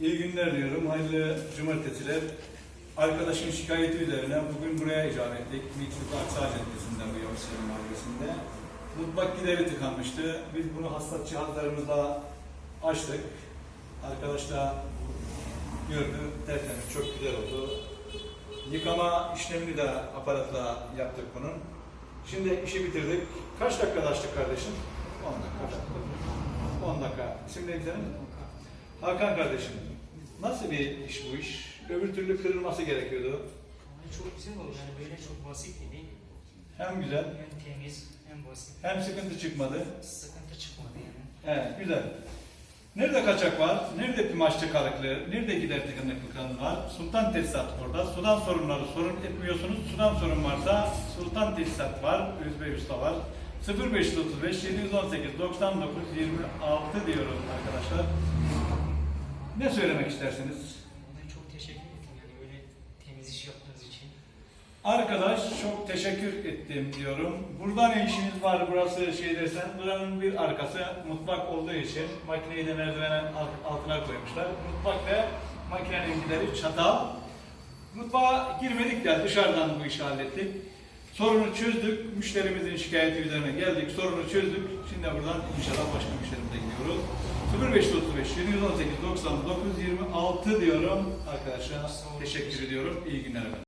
İyi günler diyorum. Hayırlı cumartesiler. Arkadaşın şikayeti üzerine bugün buraya icap ettik. Mitlik Aksa Caddesi'nde bu Yavuzselim Mahallesi'nde. Mutfak gideri tıkanmıştı. Biz bunu hassas cihazlarımızla açtık. Arkadaş da gördü. Tertemiz, çok güzel oldu. Yıkama işlemini de aparatla yaptık bunun. Şimdi işi bitirdik. Kaç dakikada açtık kardeşim? 10 dakika. 10 dakika. İsim neydi senin? Hakan kardeşim. Nasıl bir iş bu iş? Öbür türlü kırılması gerekiyordu. Çok güzel oldu. Yani böyle çok basit idi. Hem güzel, Hem temiz, hem basit. hem sıkıntı çıkmadı. Sıkıntı çıkmadı yani. Evet, güzel. Nerede kaçak var? Nerede pimaç tıkanıklığı? Nerede gider tıkanıklığı var? Sultan tesisat orada. Sudan sorunları sorun etmiyorsunuz. Sudan sorun varsa Sultan tesisat var. Özbey Usta var. 0535 718 99 26 diyorum arkadaşlar. Ne söylemek istersiniz? Ben çok teşekkür ettim yani böyle temiz iş yaptığınız için. Arkadaş çok teşekkür ettim diyorum. Burada ne işiniz var burası şey dersen buranın bir arkası mutfak olduğu için makineyi de merdivenin alt- altına koymuşlar. Mutfak ve makinenin gideri çatal. Mutfağa girmedik de dışarıdan bu işi hallettik. Sorunu çözdük. Müşterimizin şikayeti üzerine geldik. Sorunu çözdük. Şimdi buradan inşallah başka müşterimize gidiyoruz. 0535 718 99 26 diyorum. Arkadaşlar teşekkür ediyorum. İyi günler efendim.